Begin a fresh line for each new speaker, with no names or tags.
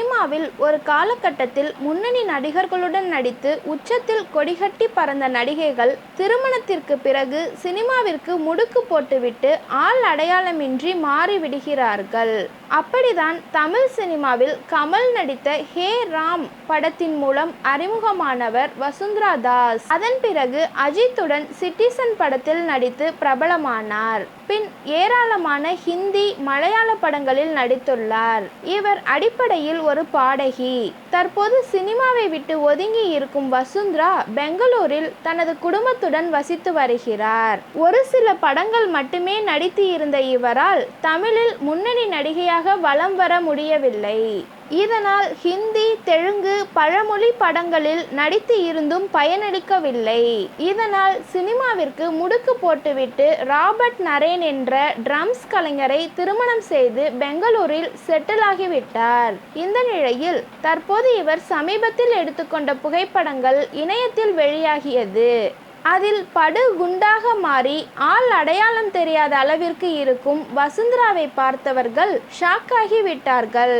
சினிமாவில் ஒரு காலகட்டத்தில் முன்னணி நடிகர்களுடன் நடித்து உச்சத்தில் கொடிகட்டி பறந்த நடிகைகள் திருமணத்திற்கு பிறகு சினிமாவிற்கு முடுக்கு போட்டுவிட்டு ஆள் அடையாளமின்றி மாறிவிடுகிறார்கள். அப்படிதான் தமிழ் சினிமாவில் கமல் நடித்த ஹே ராம் படத்தின் மூலம் அறிமுகமானவர் வசுந்தரா தாஸ். அதன் பிறகு அஜித்துடன் சிட்டிசன் படத்தில் நடித்து பிரபலமானார். பின் ஏராளமான ஹிந்தி மலையாள படங்களில் நடித்துள்ளார். இவர் அடிப்படையில் ஒரு பாடகி. தற்போது சினிமாவை விட்டு ஒதுங்கி இருக்கும் வசுந்தரா பெங்களூரில் தனது குடும்பத்துடன் வசித்து வருகிறார். ஒரு சில படங்கள் மட்டுமே நடித்து இருந்த இவரால் தமிழில் முன்னணி நடிகையாக வலம் வர முடியவில்லை. இதனால் ஹிந்தி தெலுங்கு பழமொழி படங்களில் நடித்து இருந்தும் பயனளிக்கவில்லை. இதனால் சினிமாவிற்கு முடுக்கு போட்டுவிட்டு ராபர்ட் நரேன் என்ற ட்ரம்ஸ் கலைஞரை திருமணம் செய்து பெங்களூரில் செட்டில் ஆகிவிட்டார். இந்த நிலையில் தற்போது இவர் சமீபத்தில் எடுத்துக்கொண்ட புகைப்படங்கள் இணையத்தில் வெளியாகியது. அதில் படு குண்டாக மாறி ஆள் அடையாளம் தெரியாத அளவிற்கு இருக்கும் வசுந்தராவை பார்த்தவர்கள் ஷாக்காகி விட்டார்கள்